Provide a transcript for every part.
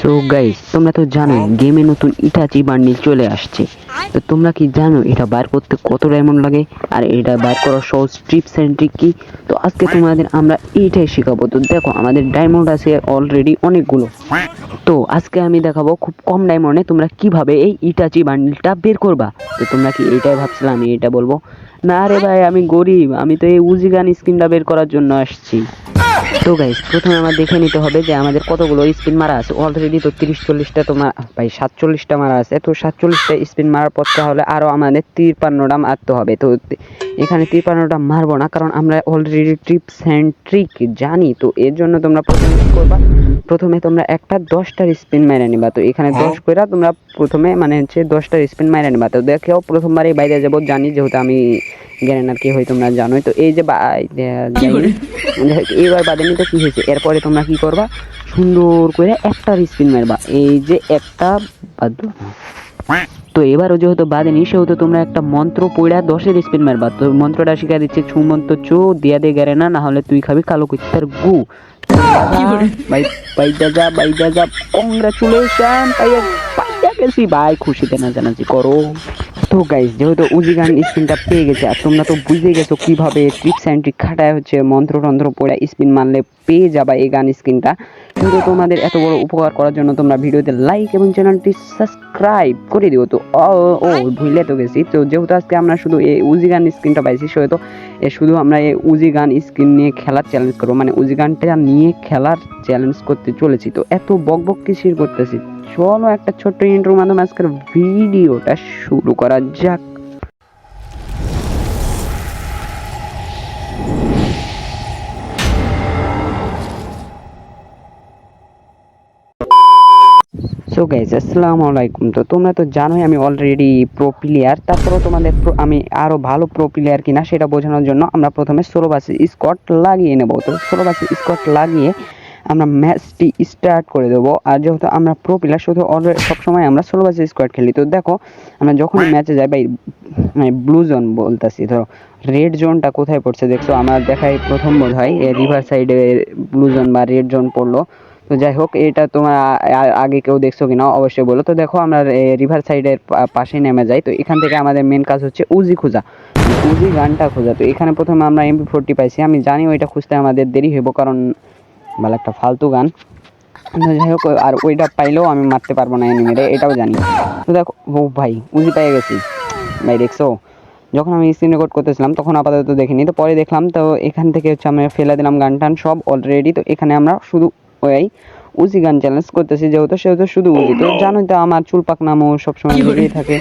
So guys তোমরা তো জানো গেমে নতুন ইটাচি বান্ডিল চলে আসছে। তো তোমরা কি জানো, এটা বার করতে কত ডায়মন্ড লাগে? আর এটা বার করার সহজ ট্রিপ সেন্ট্রিক কি? তো আজকে তোমাদের আমরা এইটাই শেখাবো। তো দেখো, আমাদের ডায়মন্ড আছে অলরেডি অনেকগুলো। তো আজকে আমি দেখাবো খুব কম ডায়মন্ডে তোমরা কীভাবে এই ইটাচি বান্ডিলটা বের করবা। তো তোমরা কি এইটাই ভাবছিলাম আমি এটা বলব। না রে ভাই, আমি গরিব। আমি তো এই উজিগান স্ক্রিনটা বের করার জন্য আসছি। তো গাইস প্রথমে আমার দেখে নিতে হবে যে আমাদের কতগুলো স্পিন মারা আছে। অলরেডি তো তিরিশ চল্লিশটা তোমার ভাই, সাতচল্লিশটা মারা আছে। তো সাতচল্লিশটা স্পিন মারার পর তাহলে আরও আমাদের তিরপান্নটা মারতে হবে। তো এখানে তিরপান্নটা মারবো না, কারণ আমরা অলরেডি ট্রিপ সেন্ট্রিক জানি। তো এর জন্য তোমরা প্রথমে করবা? প্রথমে তোমরা একটা দশটার স্পিন মেরে নিবা। তো এখানে দশ কইরা তোমরা প্রথমে মানে হচ্ছে দশটার স্পিন মেরে নিবা। তো দেখেও প্রথমবারই বাইরে যাব জানি যেহেতু আমি জ্ঞানের কি হয় তোমরা জানোই। তো এই যে এইবার বাদেনি তো কি হয়েছে? এরপরে তোমরা কি করবা? সুন্দর করে একটা স্পিন মারবা। এই যে একটা বাদ। তো এবারও যেহেতু বাদেনি সেহেতু তোমরা একটা মন্ত্র পড়া দশের স্পিন মারবা। তো মন্ত্রটা শিখা দিচ্ছে ছু মন্ত্র চো দিয়া দে গেরে না না হলে তুই খাবি কালো কুত্তার গু। ভাই নাচানাচি করো। যেহেতু উজিগান স্পিনটা পেয়ে আর তোমরা তো বুঝে খাটায় হচ্ছে মন্ত্র পেয়ে যাবা এই গান স্কিনটা কিন্তু তোমাদের এত বড় উপকার করার জন্য তোমরা ভিডিওতে লাইক এবং চ্যানেলটি সাবস্ক্রাইব করে দিও। তো, ও ভুলে তো গেছি। তো যেহেতু আজকে আমরা শুধু এই উজিগান স্কিনটা পাইছি, সেহেতু এ শুধু আমরা এই উজি গান স্ক্রিন নিয়ে খেলার চ্যালেঞ্জ করব। মানে উজি গানটা নিয়ে খেলার চ্যালেঞ্জ করতে চলেছি। তো এত বক বক কিসির করতেছি? চলো একটা ছোট্ট ইন্ট্রোর মাধ্যমে আজকের ভিডিওটা শুরু করা যাক। সো গাইজ আসসালামু আলাইকুম তো তোমরা তো জানোই আমি অলরেডি প্রো প্লেয়ার তারপরেও তোমাদের আমি আরও ভালো প্রো প্লেয়ার কিনা সেটা বোঝানোর জন্য আমরা প্রথমে ষোলো বাসে স্কট লাগিয়ে নেব। তো ষোলো বাসে স্কট লাগিয়ে আমরা ম্যাচটি স্টার্ট করে দেবো। আর যেহেতু আমরা প্রো প্লেয়ার শুধু অলরেডি সবসময় আমরা ষোলো বাসে স্কোয়াড খেলি। তো দেখো, আমরা যখনই ম্যাচে যাই, ভাই মানে ব্লু জোন বলতেছি, ধরো রেড জোনটা কোথায় পড়ছে? দেখছ, আমার দেখাই প্রথম বোধ হয় রিভার সাইডে ব্লু জোন বা রেড জোন পড়ল। তো যাই হোক, এটা তোমার আগে কেউ দেখছ কিনা অবশ্যই বলো। তো দেখো, আমরা রিভার সাইডের পাশে নেমে যাই। তো এখান থেকে আমাদের মেন কাজ হচ্ছে উজি খোঁজা। উজি গানটা খোঁজা। তো এখানে প্রথমে আমরা এমপি ফোরটি পাইছি। আমি জানি ওইটা খুঁজতে আমাদের দেরি হইব, কারণ ভালো একটা ফালতু গান। যাই হোক, আর ওইটা পাইলেও আমি মারতে পারব না এনিমিরে এটাও জানি। তো দেখো, ও ভাই উজি পেয়ে গেছি। ভাই, দেখছ? যখন আমি স্ক্রিন রেকর্ড করতেছিলাম, তখন আপাতত দেখিনি। তো পরে দেখলাম, তো এখান থেকে হচ্ছে আমরা ফেলে দিলাম গান টান সব অলরেডি তো এখানে আমরা শুধু ওই উজি গান চ্যালেঞ্জ করতেছি যেহেতু সেহেতু শুধু উজি। তো জানোই তো আমার চুল পাকনামও সবসময় লেগেই থাকে।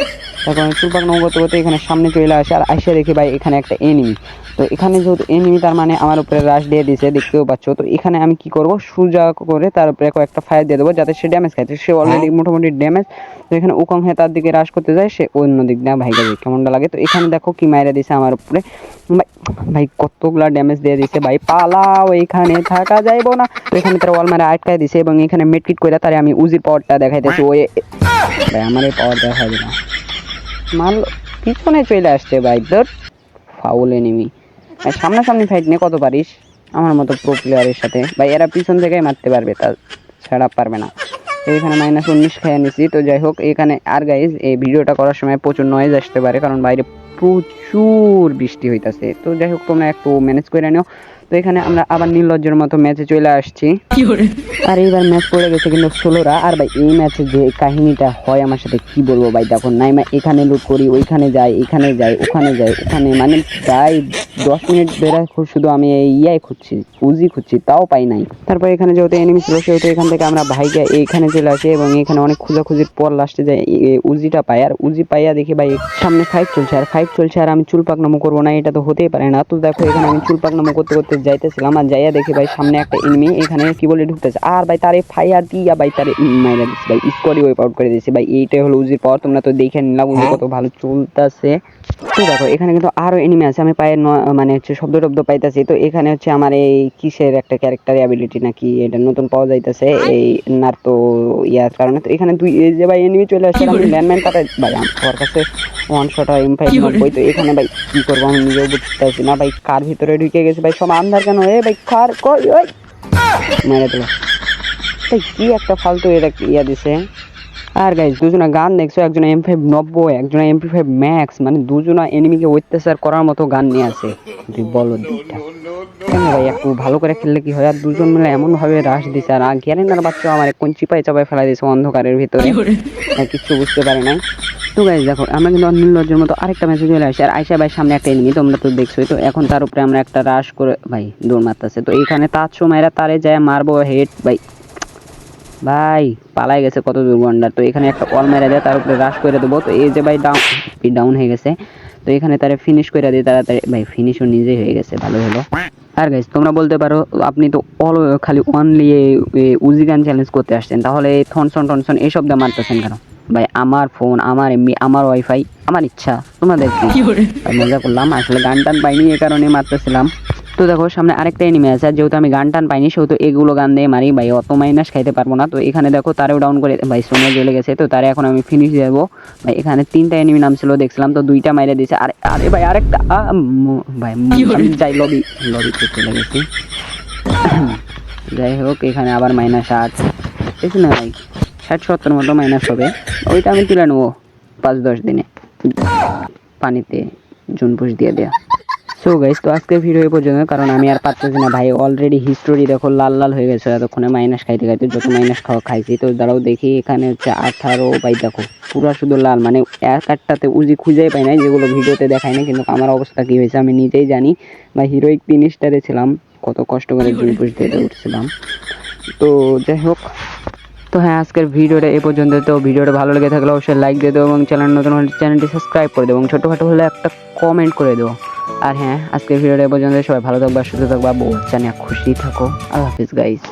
তখন চুল পাকনামো করতে করতে এখানে সামনে চলে আসে আর আইসা দেখি ভাই এখানে একটা এনিমি তো এখানে যেহেতু এনিমি তার মানে আমার উপরে রাশ দিয়ে দিয়েছে দেখতেও পাচ্ছ। তো এখানে আমি কি করব? সুজা করে তার উপরে কয়েকটা ফায়ার দিয়ে দেবো যাতে সে ড্যামেজ খাইছে সে অলরেডি মোটামুটি ড্যামেজ তো এখানে উকং হয়ে তার দিকে রাশ করতে যায় সে অন্য দিক দিয়ে ভাই গেছে কেমনটা লাগে? তো এখানে দেখো কি মাইরা দিছে আমার উপরে। ভাই ভাই কতগুলা ড্যামেজ দিয়ে দিছে ভাই পালাও এখানে থাকা যাইবো না। তো এখানে তারা ওয়াল মারে আটকায় দিছে এবং এখানে মেটকিট করে তারে আমি উজির পাওয়ারটা দেখাইতেছি। ওই ভাই আমার এই পাওয়ার দেখা না। মাল পিছনে চলে আসছে ভাই, ধর। ফাউল এনিমি সামনাসামনি ফাইট নিয়ে কত পারিস? আমার মতো প্রো প্লেয়ারের সাথে। ভাই, এরা পিছন থেকেই মারতে পারবে, তা ছাড়া পারবে না। এখানে মাইনাস উনিশ খেয়ে নিছি, তো যাই হোক এখানে আর গাইজ এই ভিডিওটা করার সময় প্রচুর নয়েজ আসতে পারে, কারণ বাইরে প্রচুর বৃষ্টি হইতাছে। তো যাই হোক, তোমরা একটু ম্যানেজ করে নিও। তো এখানে আমরা আবার নির্লজ্জের মতো ম্যাচে চলে আসছি। আর এইবার ম্যাচ পড়ে গেছে কিন্তু ষোলোরা। আর ভাই এই ম্যাচে যে কাহিনীটা হয় আমার সাথে কি বলব ভাই? দেখো নাইমা এখানে লুট করি ওইখানে যাই এখানে যাই ওখানে যাই ওখানে মানে প্রায় দশ মিনিট ধরে শুধু আমি এই ইয়াই খুঁজছি উজি খুঁজছি তাও পাই নাই। তারপর এখানে যেহেতু এনিমি ছিল সেহেতু এখান থেকে আমরা ভাইকে এইখানে চলে আসি এবং এখানে অনেক খোঁজাখুঁজির পর লাস্টে যাই উজিটা পাই। আর উজি পাইয়া দেখি ভাই সামনে ফাইভ চলছে। আর ফাইভ চলছে আর আমি চুল পাকনামো করব না এটা তো হতেই পারে না। তো দেখো এখানে আমি চুল পাকনামো করতে করতে যাইতেছিলাম আর যাইয়া দেখি ভাই সামনে একটা এনিমি এখানে কি বলে ঢুকতেছে। আর ভাই তারে ফায়ার দিয়া ভাই তারে মাইরা দিচ্ছে ভাই স্কোয়াডই ওয়াইপ আউট করে দিয়েছে ভাই এইটাই হলো উজির পাওয়ার তোমরা তো দেখে নিলাম উজি কত ভালো চলতেছে। তো দেখো এখানে কিন্তু আরও এনিমি আছে। আমি পায়ের ন- মানে হচ্ছে শব্দ টব্দ পাইতেছি। তো এখানে হচ্ছে আমার এই কিসের একটা ক্যারেক্টার অ্যাবিলিটি নাকি এটা নতুন পাওয়া যাইতেছে এই নার্তো ইয়ার কারণে তো এখানে দুই এই যে ভাই এনিমি চলে আসছে আমি ল্যান্ডম্যান তাতে ভাই আমার কাছে ওয়ান শট হয় এম ফাইভ নব্বই। তো এখানে ভাই কি করব আমি নিজেও বুঝতে পারছি না। ভাই কার ভিতরে ঢুকে গেছে? ভাই সব আন্ধার কেন? এ ভাই কার কই ওই মেরে দিল। তাই কি একটা ফালতু এটা ইয়া দিছে? আর গাইজ দুজনা গান দেখছ একজন এম ফাইভ নব্বই একজন এমপি ফাইভ ম্যাক্স মানে দুজনা এনিমিকে অত্যাচার করার মতো গান নিয়ে আছে। তুই বলো ভাই একটু ভালো করে খেললে কি হয়? আর দুজন মিলে এমন ভাবে রাশ দিছে আর জ্ঞানের বাচ্চা আমার কোন চিপাই চাপাই ফেলা দিয়েছে অন্ধকারের ভিতরে। কিচ্ছু বুঝতে পারে নাই। তো গাইজ দেখো আমরা কিন্তু নির্লজ্জের মতো আরেকটা মেসেজ চলে আসছে আর আইসা ভাই সামনে একটা এনিমি তোমরা তো দেখছোই। তো এখন তার উপরে আমরা একটা রাশ করে ভাই দৌড় মারতেছে। তো এইখানে তার সময়রা তারে যায় মারবো হেড ভাই ভাই পালাই গেছে কত দূর গন্ডার। তো এখানে একটা অল মেরে দেয় তার উপরে রাশ করে দেবো। তো এই যে ভাই ডাউন ডাউন হয়ে গেছে। তো এখানে তারা ফিনিশ করে দিই তাড়াতাড়ি। ভাই ফিনিশও নিজেই হয়ে গেছে ভালো হলো। আর গাইজ তোমরা বলতে পারো আপনি তো অল খালি অনলি উজি গান চ্যালেঞ্জ করতে আসছেন। তাহলে থনসন টনসন এইসব দিয়ে মারতেছেন কেন? ভাই আমার ফোন আমার এমনি আমার ওয়াইফাই আমার ইচ্ছা। তোমাদের কি? মজা করলাম আসলে গান টান পাইনি এই কারণে মারতেছিলাম। তো দেখো সামনে আরেকটা এনিমি আছে আর যেহেতু আমি গান টান পাইনি সেহেতু এগুলো গান দিয়ে মারি ভাই অত মাইনাস খাইতে পারব না। তো এখানে দেখো তারেও ডাউন করে ভাই সোনে জ্বলে গেছে তো তারে এখন আমি ফিনিশ দেবো। ভাই এখানে তিনটা এনিমি নাম ছিল দেখছিলাম তো দুইটা মাইরে দিয়েছে। আরে আরে ভাই আরেকটা ভাই আমি যাই লবি লবিতে চলে গেছি। যাই হোক এখানে আবার মাইনাস আট। দেখছি না ভাই ষাট সত্তর মতো মাইনাস হবে। ওইটা আমি তুলে নেব পাঁচ দশ দিনে। পানিতে জুন পুষ দিয়ে দেয়া। সো গাইস তো আজকের ভিডিও এই পর্যন্ত, কারণ আমি আর পারতেছি না ভাই। অলরেডি হিস্টোরি দেখো, লাল লাল হয়ে গেছে। এতক্ষণে মাইনাস খাইতে খাইতে যত মাইনাস খাওয়া খাইছি, তো দাঁড়াও দেখি এখানে হচ্ছে আঠারো। ভাই দেখো, পুরো শুধু লাল। মানে এক একটাতে উজি খুঁজেই পাই নাই, যেগুলো ভিডিওতে দেখায় না কিন্তু আমার অবস্থা কী হয়েছে আমি নিজেই জানি। বা হিরোইক তিন ছিলাম, কত কষ্ট করে জুন দিয়ে উঠছিলাম। তো যাই হোক, তো হ্যাঁ আজকের ভিডিওটা এ পর্যন্ত। তো ভিডিওটা ভালো লেগে থাকলে অবশ্যই লাইক দিয়ে দেবো এবং চ্যানেল নতুন হলে চ্যানেলটি সাবস্ক্রাইব করে দেবো এবং ছোটোখাটো হলে একটা কমেন্ট করে দেবো আর হ্যাঁ আজকের ভিডিওটা পর্যন্ত সবাই ভালো থাকবা, সুস্থ থাকবা, বউ বাচ্চা খুশি থাকো। আল্লাহ হাফিজ গাইস